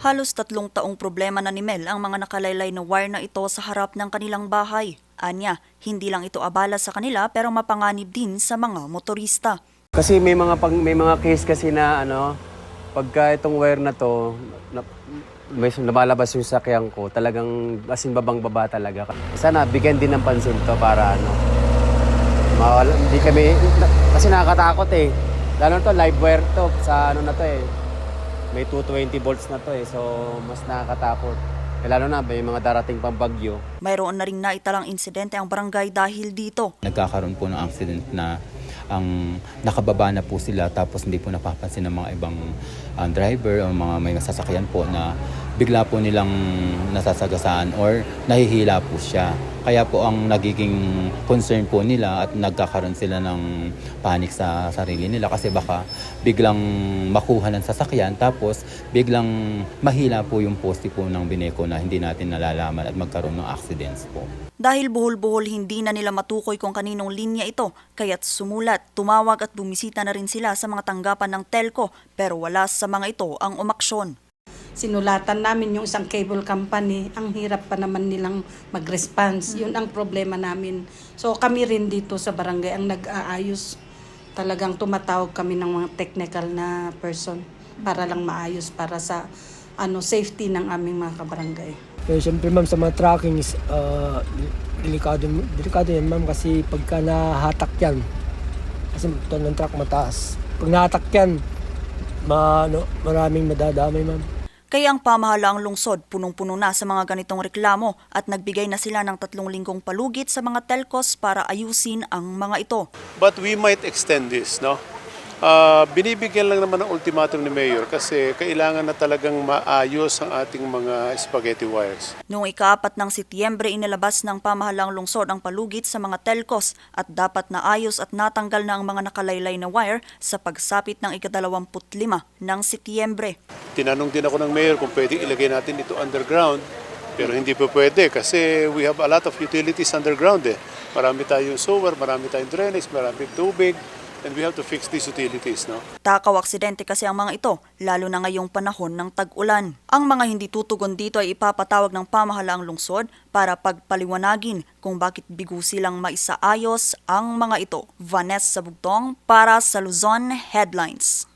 Halos tatlong taong problema na ni Mel ang mga nakalaylay na wire na ito sa harap ng kanilang bahay. Anya, hindi lang ito abala sa kanila pero mapanganib din sa mga motorista. Kasi may mga pag, may mga case kasi na ano, pagka itong wire na to, na, may lumalabas yung sakyan ko, talagang asin babang baba talaga. Sana bigyan din ng pansin to para ano, mawala, hindi kami, kasi nakakatakot eh. Lalo to, live wire to, sa ano na to eh. May 220 volts na to eh, so mas nakakatakot. Eh, lalo na, may mga darating pang bagyo. Mayroon na ring naitalang insidente ang barangay dahil dito. nagkakaroon po ng accident na ang nakababa na po sila tapos hindi po napapansin ng mga ibang ah, driver o mga may sasakyan po na bigla po nilang nasasagasaan or nahihila po siya. Kaya po ang nagiging concern po nila at nagkakaroon sila ng panic sa sarili nila kasi baka biglang makuha ng sasakyan tapos biglang mahila po yung poste po ng bineko na hindi natin nalalaman at magkaroon ng accidents po. Dahil buhol-buhol hindi na nila matukoy kung kaninong linya ito, kaya't sumulat, tumawag at bumisita na rin sila sa mga tanggapan ng telco pero wala sa mga ito ang umaksyon. Sinulatan namin yung isang cable company, ang hirap pa naman nilang mag-response. Yun ang problema namin. So kami rin dito sa barangay ang nag-aayos. Talagang tumatawag kami ng mga technical na person para lang maayos para sa ano safety ng aming mga kabarangay. Pero siyempre ma'am sa mga tracking is uh, delikado, delikado yan ma'am kasi pagka nahatak yan, kasi ito ng truck mataas. Pag nahatak yan, ma, ano, maraming madadamay ma'am. Kaya ang pamahalaang lungsod punong-puno na sa mga ganitong reklamo at nagbigay na sila ng tatlong linggong palugit sa mga telcos para ayusin ang mga ito. But we might extend this, no? Ah, binibigyan lang naman ng ultimatum ni Mayor kasi kailangan na talagang maayos ang ating mga spaghetti wires. Noong ikaapat ng Setyembre inilabas ng pamahalaang lungsod ang palugit sa mga telcos at dapat naayos at natanggal na ang mga nakalaylay na wire sa pagsapit ng ikadalawamput-lima ng Setyembre. Tinanong din ako ng Mayor kung pwedeng ilagay natin ito underground pero hindi pa pwede kasi we have a lot of utilities underground eh. Marami tayong sewer, marami tayong drainage, marami tubig and we have to fix these utilities, no? Takaw aksidente kasi ang mga ito, lalo na ngayong panahon ng tag-ulan. Ang mga hindi tutugon dito ay ipapatawag ng pamahalaang lungsod para pagpaliwanagin kung bakit bigo silang maisaayos ang mga ito. Vanessa Bugtong para sa Luzon Headlines.